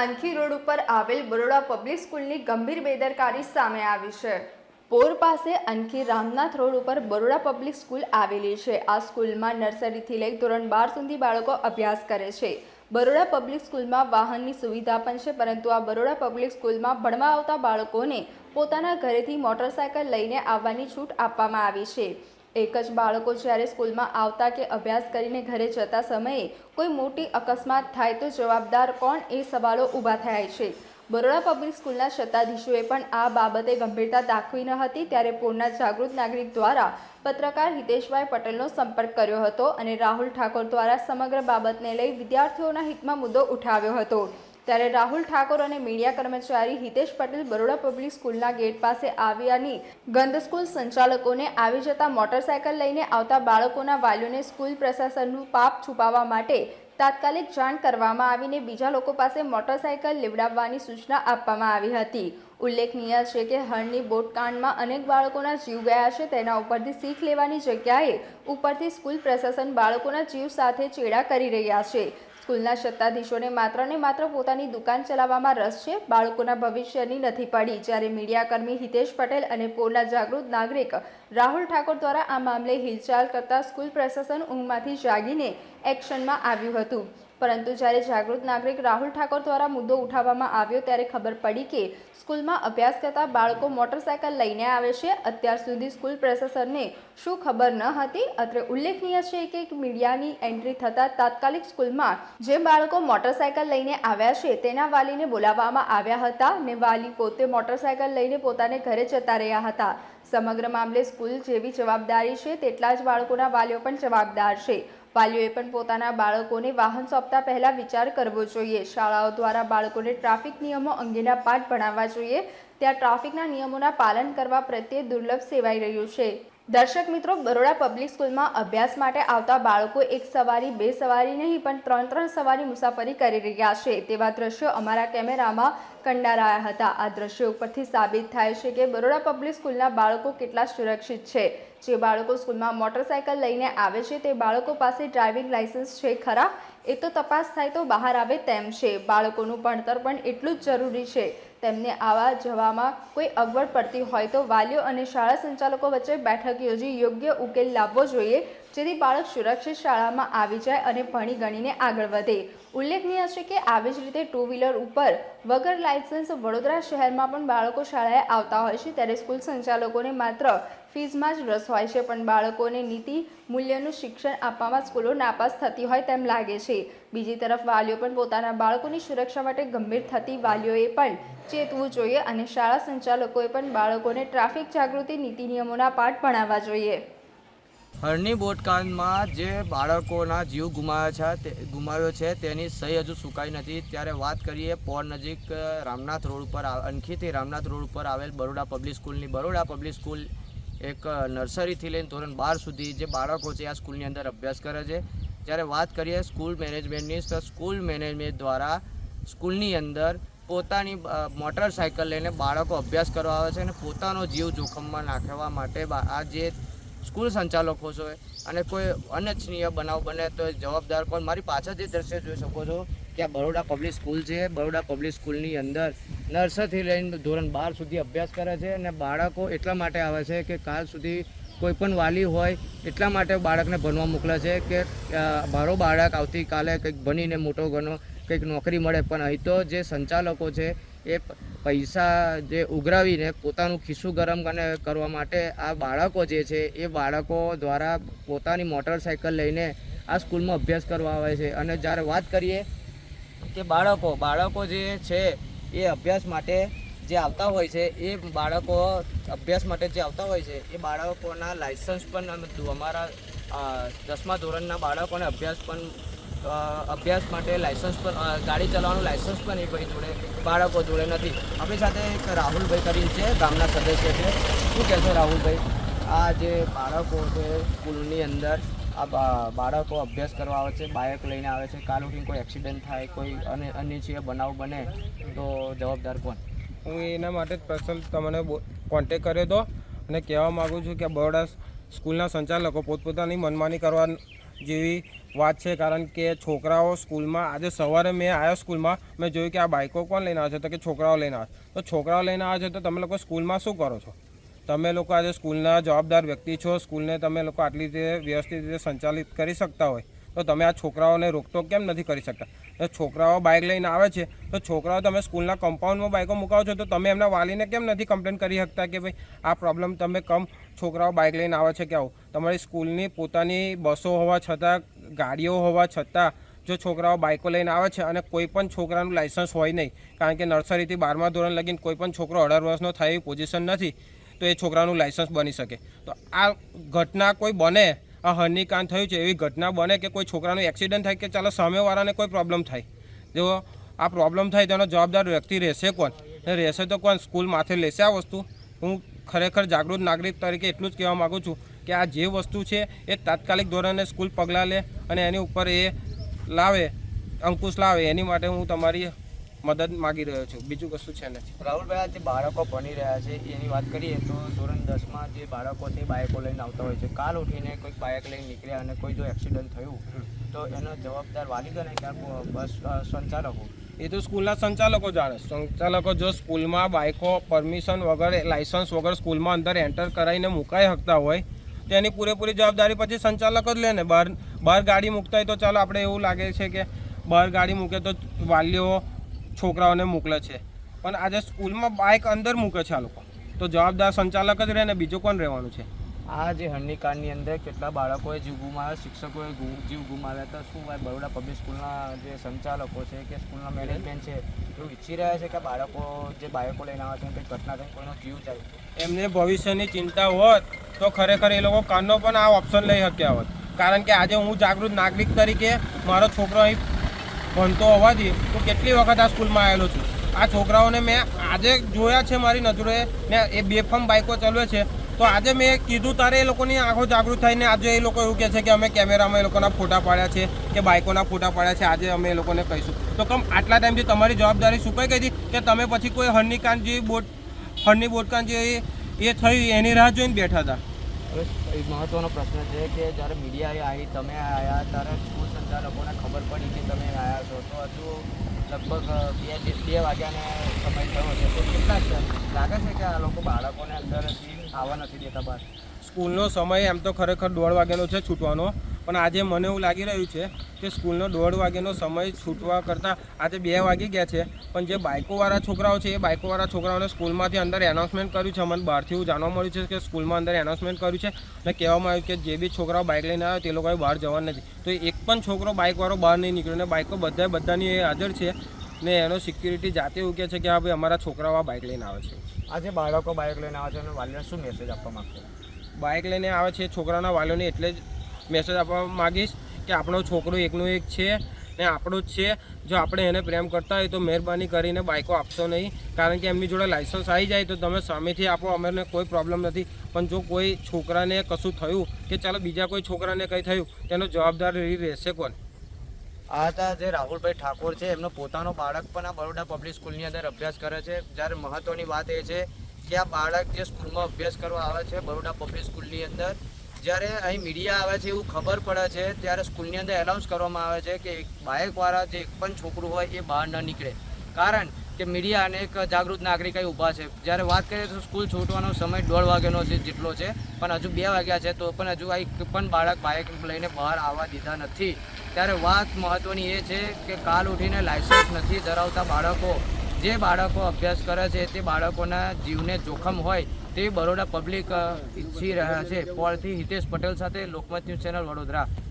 અનખી road ઉપર આવેલ Baroda public સ્કૂલની ગંભીર બેદરકારી સામે આવી છે. પોર પાસે અનખી રામનાથ રોડ ઉપર બરોડા પબ્લિક સ્કૂલ આવેલી છે. આ સ્કૂલમાં નર્સરીથી લઈ ધોરણ બાર સુધી બાળકો અભ્યાસ કરે છે. બરોડા પબ્લિક સ્કૂલમાં વાહનની સુવિધા પણ છે, પરંતુ આ બરોડા પબ્લિક સ્કૂલમાં ભણવા આવતા બાળકોને પોતાના ઘરેથી મોટરસાયકલ લઈને આવવાની છૂટ આપવામાં આવી છે. એક જ બાળકો જ્યારે સ્કૂલમાં આવતા કે અભ્યાસ કરીને ઘરે જતા સમયે કોઈ મોટી અકસ્માત થાય તો જવાબદાર કોણ એ સવાલો ઊભા થયા છે. બરોડા પબ્લિક સ્કૂલના સત્તાધીશોએ પણ આ બાબતે ગંભીરતા દાખવી ન હતી ત્યારે પૂરના જાગૃત નાગરિક દ્વારા પત્રકાર હિતેશભાઈ પટેલનો સંપર્ક કર્યો હતો અને રાહુલ ઠાકોર દ્વારા સમગ્ર બાબતને લઈ વિદ્યાર્થીઓના હિતમાં મુદ્દો ઉઠાવ્યો હતો. ત્યારે રાહુલ ઠાકોર અને મીડિયા કર્મચારી હિતેશ પટેલ બરોડા પબ્લિક સ્કૂલના ગેટ પાસે આવ્યાની ગંધ સ્કૂલ સંચાલકોને આવી જતા મોટરસાયકલ લઈને આવતા બાળકોના વાલીઓને સ્કૂલ પ્રશાસનનું પાપ છુપાવવા માટે તાત્કાલિક જાણ કરવામાં આવીને બીજા લોકો પાસે મોટરસાયકલ લેવડાવવાની સૂચના આપવામાં આવી હતી. ઉલ્લેખનીય છે કે હળની બોટકાંડમાં અનેક બાળકોના જીવ ગયા છે. તેના ઉપરથી શીખ લેવાની જગ્યાએ ઉપરથી સ્કૂલ પ્રશાસન બાળકોના જીવ સાથે ચેડા કરી રહ્યા છે. સ્કૂલના સત્તાધીશોને માત્ર ને માત્ર પોતાની દુકાન ચલાવવામાં રસ છે. બાળકોના ભવિષ્યની નથી પડી. જ્યારે મીડિયાકર્મી હિતેશ પટેલ અને પોરના જાગૃત નાગરિક રાહુલ ઠાકોર દ્વારા આ મામલે હિલચાલ કરતા સ્કૂલ પ્રશાસન ઊંઘમાંથી જાગીને એક્શનમાં આવ્યું હતું. પરંતુ જ્યારે જાગૃત નાગરિક રાહુલ ઠાકોર દ્વારા મુદ્દો ઉઠાવવામાં આવ્યો ત્યારે ખબર પડી કે સ્કૂલમાં અભ્યાસ કરતા બાળકો મોટરસાયકલ લઈને આવે છે. અત્યાર સુધી સ્કૂલ પ્રશાસનને શું ખબર ન હતી? અત્રે ઉલ્લેખનીય છે કે મીડિયાની એન્ટ્રી થતાં તાત્કાલિક સ્કૂલમાં જે બાળકો મોટરસાયકલ લઈને આવ્યા છે તેના વાલીને બોલાવવામાં આવ્યા હતા ને વાલી પોતે મોટરસાયકલ લઈને પોતાને ઘરે જતા રહ્યા હતા. સમગ્ર મામલે સ્કૂલ જેવી જવાબદારી છે તેટલા જ બાળકોના વાલીઓ પણ જવાબદાર છે. વાલીઓએ પણ પોતાના બાળકોને વાહન સોંપતા પહેલાં વિચાર કરવો જોઈએ. શાળાઓ દ્વારા બાળકોને ટ્રાફિક નિયમો અંગેના પાઠ ભણાવવા જોઈએ. ત્યાં ટ્રાફિકના નિયમોના પાલન કરવા પ્રત્યે દુર્લભ સેવાઈ રહ્યું છે. દર્શક મિત્રો, બરોડા પબ્લિક સ્કૂલમાં અભ્યાસ માટે આવતા બાળકો એક સવારી, બે સવારી નહીં, પણ ત્રણ ત્રણ સવારી મુસાફરી કરી રહ્યા છે. તેવા દ્રશ્યો અમારા કેમેરામાં કંડારાયા હતા. આ દ્રશ્યો ઉપરથી સાબિત થાય છે કે બરોડા પબ્લિક સ્કૂલના બાળકો કેટલા સુરક્ષિત છે. જે બાળકો સ્કૂલમાં મોટરસાયકલ લઈને આવે છે, તે બાળકો પાસે ડ્રાઇવિંગ લાઇસન્સ છે ખરા? એ તો તપાસ થાય તો બહાર આવે તેમ છે. બાળકોનું ભણતર પણ એટલું જ જરૂરી છે. તેમને આવા જવામાં કોઈ અગવડ પડતી હોય તો વાલીઓ અને શાળા સંચાલકો વચ્ચે બેઠક યોજી યોગ્ય ઉકેલ લાવવો જોઈએ. જેથી બાળક સુરક્ષિત શાળામાં આવી જાય અને ભણી ગણીને આગળ વધે. ઉલ્લેખનીય છે કે આવી જ રીતે ટુ વ્હીલર ઉપર વગર લાયસન્સ વડોદરા શહેરમાં પણ બાળકો શાળાએ આવતા હોય છે, ત્યારે સ્કૂલ સંચાલકોને માત્ર ફીઝમાં જ રસ હોય છે, પણ બાળકોને નીતિ મૂલ્યનું શિક્ષણ આપવામાં સ્કૂલો નાપાસ થતી હોય તેમ લાગે છે. બીજી તરફ, વાલીઓ પણ પોતાના બાળકોની સુરક્ષા માટે ગંભીર થતી વાલીઓએ પણ ચેતવું જોઈએ અને શાળા સંચાલકોએ પણ બાળકોને ટ્રાફિક જાગૃતિ નીતિ નિયમોના પાઠ ભણાવવા જોઈએ. હરની બોટકાંડમાં જે બાળકોના જીવ ગુમાવ્યા છે, તે ગુમાવ્યો છે, તેની સહી હજુ સુકાઈ નથી. ત્યારે વાત કરીએ પોર નજીક રામનાથ રોડ ઉપર અનખીથી રામનાથ રોડ ઉપર આવેલ બરોડા પબ્લિક સ્કૂલની, બરોડા પબ્લિક સ્કૂલ એક નર્સરીથી લઈને ધોરણ બાર સુધી જે બાળકો છે, આ સ્કૂલની અંદર અભ્યાસ કરે છે. જ્યારે વાત કરીએ સ્કૂલ મેનેજમેન્ટની, તો સ્કૂલ મેનેજમેન્ટ દ્વારા સ્કૂલની અંદર પોતાની મોટરસાયકલ લઈને બાળકો અભ્યાસ કરવા આવે છે અને પોતાનો જીવ જોખમમાં નાખવા માટે આ જે સ્કૂલ સંચાલકો છે અને કોઈ અનિચ્છનીય બનાવ બને તો જવાબદાર કોણ મારી પાછળ જે દ્રશ્ય જોઈ શકો છો કે આ બરોડા પબ્લિક સ્કૂલ છે. બરોડા પબ્લિક સ્કૂલની અંદર નર્સરીથી લઈને ધોરણ બાર સુધી અભ્યાસ કરે છે અને બાળકો એટલા માટે આવે છે કે કાલ સુધી કોઈ પણ વાલી હોય એટલા માટે બાળકને ભણવા મોકલે છે કે મારો બાળક આવતીકાલે કંઈક ભણીને મોટો ગણો કંઈક નોકરી મળે, પણ અહીં તો જે સંચાલકો છે, એ પૈસા જે ઉઘરાવીને પોતાનું ખિસ્સું ગરમ કરવા માટે આ બાળકો જે છે, એ બાળકો દ્વારા પોતાની મોટરસાયકલ લઈને આ સ્કૂલમાં અભ્યાસ કરવા આવે છે. અને જ્યારે વાત કરીએ કે બાળકો બાળકો જે છે, એ અભ્યાસ માટે જે આવતા હોય છે, એ બાળકો અભ્યાસ માટે જે આવતા હોય છે, એ બાળકોના લાઇસન્સ પણ અમે અમારા દસમા ધોરણના બાળકોને અભ્યાસ પણ અભ્યાસ માટે લાયસન્સ પણ ગાડી ચલાવવાનું લાયસન્સ પણ એ ભાઈ જોડે, બાળકો જોડે નથી. આપણી સાથે એક રાહુલભાઈ કરીને છે, ગામના સદસ્ય છે. શું કહેશો રાહુલભાઈ? આ જે બાળકો છે સ્કૂલની અંદર, આ બાળકો અભ્યાસ કરવા આવે છે બાઇક લઈને આવે છે, કાલ ઉઠીને કોઈ એક્સિડન્ટ થાય, કોઈ અને, અનિચ્છનીય બનાવ બને, તો જવાબદાર કોણ? હું એના માટે જ તમને કોન્ટેક કર્યો હતો અને કહેવા માગું છું કે બરોડા સ્કૂલના સંચાલકો પોતપોતાની મનમાની કરવા જેવી વાત છે. કારણ કે છોકરાઓ સ્કૂલમાં આજે સવારે મેં આવ્યો સ્કૂલમાં, મેં જોયું કે આ બાઇકો કોણ લઈને આવે છે? તો કે છોકરાઓ લઈને આવે તો છોકરાઓ લઈને આવે છે તો તમે લોકો સ્કૂલમાં શું કરો છો? તમે લોકો આજે સ્કૂલના જવાબદાર વ્યક્તિ છો. સ્કૂલને તમે લોકો આટલી રીતે વ્યવસ્થિત રીતે સંચાલિત કરી શકતા હોય. તો તમે આ છોકરાઓને રોકટોક કેમ નથી કરી શકતા? તો છોકરાઓ બાઇક લઈને આવે છે, તો છોકરાઓ તમે સ્કૂલના કમ્પાઉન્ડમાં બાઇકો મુકાવો છો, તો તમે એમના વાલીને કેમ નથી કમ્પ્લેન કરી શકતા કે ભાઈ, આ પ્રોબ્લેમ તમે કમ છોકરાઓ બાઇક લઈને આવે છે કે આવું? તમારી સ્કૂલની પોતાની બસો હોવા છતાં, ગાડીઓ હોવા છતાં જો છોકરાઓ બાઇકો લઈને આવે છે અને કોઈ પણ છોકરાનું લાઇસન્સ હોય નહીં, કારણ કે નર્સરીથી બારમા ધોરણ લગીને કોઈ પણ છોકરો અઢાર વર્ષનો થાય એવી પોઝિશન નથી, તો એ છોકરાનું લાઇસન્સ બની શકે. તો આ ઘટના કોઈ બને આ હનીકાંડ થયું છે, એવી ઘટના બને કે કોઈ છોકરાનું એક્સિડન્ટ થાય કે ચાલો સામેવાળાને કોઈ પ્રોબ્લેમ થાય. જો આ પ્રોબ્લેમ થાય તેનો જવાબદાર વ્યક્તિ રહેશે કોણ? રહેશે તો કોણ? સ્કૂલ માથે લેશે આ વસ્તુ. હું ખરેખર જાગૃત નાગરિક તરીકે એટલું જ કહેવા માગું છું કે આ જે વસ્તુ છે, એ તાત્કાલિક ધોરણે સ્કૂલ પગલાં લે અને એની ઉપર એ લાવે, અંકુશ લાવે. એની માટે હું તમારી મદદ માગી રહ્યો છું. બીજું કશું છે નથી. રાહુલભાઈ આ જે બાળકો ભણી રહ્યા છે એની વાત કરીએ તો ધોરણ દસમાં જે બાળકો છે બાઇકો લઈને આવતા હોય છે. કાલ ઉઠીને કોઈક બાઇક લઈને નીકળ્યા અને કોઈ જો એક્સિડન્ટ થયું તો એનો જવાબદાર વાલીદો ને ક્યાં બસ સંચાલકો? એ તો સ્કૂલના સંચાલકો જાણે. સંચાલકો જો સ્કૂલમાં બાઇકો પરમિશન વગર લાઇસન્સ વગર સ્કૂલમાં અંદર એન્ટર કરાવીને મુકાઈ શકતા હોય તેની પૂરેપૂરી જવાબદારી પછી સંચાલક જ લે ને. બહાર બહાર ગાડી મૂકતા હોય તો ચાલો આપણે એવું લાગે છે કે બહાર ગાડી મૂકે તો વાલીઓ છોકરાઓને મોકલે છે. પણ આજે સ્કૂલમાં બાઇક અંદર મૂકે છે આ લોકો. તો જવાબદાર સંચાલક જ રહે ને બીજું કોણ રહેવાનું છે? આ જે હંડીકાંડની અંદર કેટલા બાળકોએ જીવ ગુમાવ્યા શિક્ષકોએ જીવ ગુમાવ્યા હતા શું ભાઈ બરોડા પબ્લિક સ્કૂલના જે સંચાલકો છે કે સ્કૂલના મેનેજમેન્ટ છે એવું ઈચ્છી રહ્યા છે કે બાળકો જે બાળકો લઈને આવે છે કંઈક ઘટના થઈ કોઈનો જીવ જાય? એમને ભવિષ્યની ચિંતા હોત તો ખરેખર એ લોકો કાનનો પણ આ ઓપ્શન લઈ શક્યા હોત. કારણ કે આજે હું જાગૃત નાગરિક તરીકે મારો છોકરો અહીં ભણતો હોવાથી હું કેટલી વખત આ સ્કૂલમાં આવેલો છું. આ છોકરાઓને મેં આજે જોયા છે મારી નજરોએ, ને એ બેફામ બાઇકો ચલાવે છે. તો આજે મેં કીધું, તારે એ લોકોની આંખો જાગૃત થઈને આજે એ લોકો એવું કહે છે કે અમે કેમેરામાં એ લોકોના ફોટા પાડ્યા છે, કે બાઇકોના ફોટા પાડ્યા છે, આજે અમે એ લોકોને કહીશું. તો કમ, આટલા ટાઈમથી તમારી જવાબદારી કઈ ગઈ હતી કે તમે પછી કોઈ હરનીકાંત જેવી બોટ, હરની બોટકાંડ જે એ થઈ, એની રાહ જોઈને બેઠા હતા. મહત્વનો પ્રશ્ન છે કે જ્યારે મીડિયા આવી, તમે આવ્યા ત્યારે સ્કૂલ સંચાલકોને ખબર પડી કે તમે આવ્યા છો તો હજુ લગભગ બે બે વાગ્યાનો સમય થયો છે. તો કેટલા લાગે છે કે આ લોકો બાળકોને અંદર આવવા નથી દેતા બહાર? સ્કૂલનો સમય એમ તો ખરેખર દોઢ વાગ્યાનો છે છૂટવાનો. પણ આજે મને એવું લાગી રહ્યું છે કે સ્કૂલનો દોઢ વાગ્યાનો સમય છૂટવા કરતાં આજે બે વાગી ગયા છે. પણ જે બાઇકોવાળા છોકરાઓ છે એ બાઇકોવાળા છોકરાઓને સ્કૂલમાંથી અંદર એનાઉન્સમેન્ટ કર્યું છે. મને બહારથી એવું જાણવા મળ્યું છે કે સ્કૂલમાં અંદર એનાઉન્સમેન્ટ કર્યું છે. અને કહેવામાં આવ્યું કે જે બી છોકરાઓ બાઇક લઈને આવે તે લોકોએ બહાર જવાનું નથી. તો એક પણ છોકરો બાઇકવાળો બહાર નહીં નીકળ્યો ને બાઇકો બધા બધાની હાજર છે ને એનો સિક્યુરિટી જાતે એવું કહે છે કે હા ભાઈ અમારા છોકરાઓ આ બાઇક લઈને આવે છે. આજે બાળકો બાઇક લઈને આવે છે અને વાલીને શું મેસેજ આપવા માગશે? બાઇક લઈને આવે છે છોકરાના વાલીઓને એટલે જ મેસેજ આપવા માગીશ કે આપણો છોકરો એકનો એક છે ને આપણો જ છે. જો આપણે એને પ્રેમ કરતા હોય તો મહેરબાની કરીને બાઇકો આપશો નહીં. કારણ કે એમની જોડે લાઇસન્સ આવી જાય તો તમે સામેથી આપો, અમને કોઈ પ્રોબ્લેમ નથી. પણ જો કોઈ છોકરાને કશું થયું કે ચાલો બીજા કોઈ છોકરાને કંઈ થયું, તેનો જવાબદાર રહેશે કોણ? આ હતા જે રાહુલભાઈ ઠાકોર છે. એમનો પોતાનો બાળક પણ આ બરોડા પબ્લિક સ્કૂલની અંદર અભ્યાસ કરે છે. જ્યારે મહત્વની વાત એ છે કે આ બાળક જે સ્કૂલમાં અભ્યાસ કરવા આવે છે બરોડા પબ્લિક સ્કૂલની અંદર જ્યારે અહીં મીડિયા આવે છે એવું ખબર પડે છે, ત્યારે સ્કૂલની અંદર એનાઉન્સ કરવામાં આવે છે કે બાઇકવાળા જે એક પણ છોકરું હોય એ બહાર ન નીકળે. કારણ કે મીડિયા અને એક જાગૃત નાગરિક અહીં ઊભા છે. જ્યારે વાત કરીએ તો સ્કૂલ છૂટવાનો સમય દોઢ વાગ્યાનો છે જેટલો છે, પણ હજુ બે વાગ્યા છે તો પણ હજુ આ એક પણ બાળક બાઇક લઈને બહાર આવવા દીધા નથી. ત્યારે વાત મહત્ત્વની એ છે કે કાલ ઉઠીને લાયસન્સ નથી ધરાવતા બાળકો. જે બાળકો અભ્યાસ કરે છે તે બાળકોના જીવને જોખમ હોય તે બરોડા પબ્લિક ઈચ્છી રહ્યા છે. પોળથી હિતેશ પટેલ સાથે લોકમત ન્યૂઝ ચેનલ વડોદરા.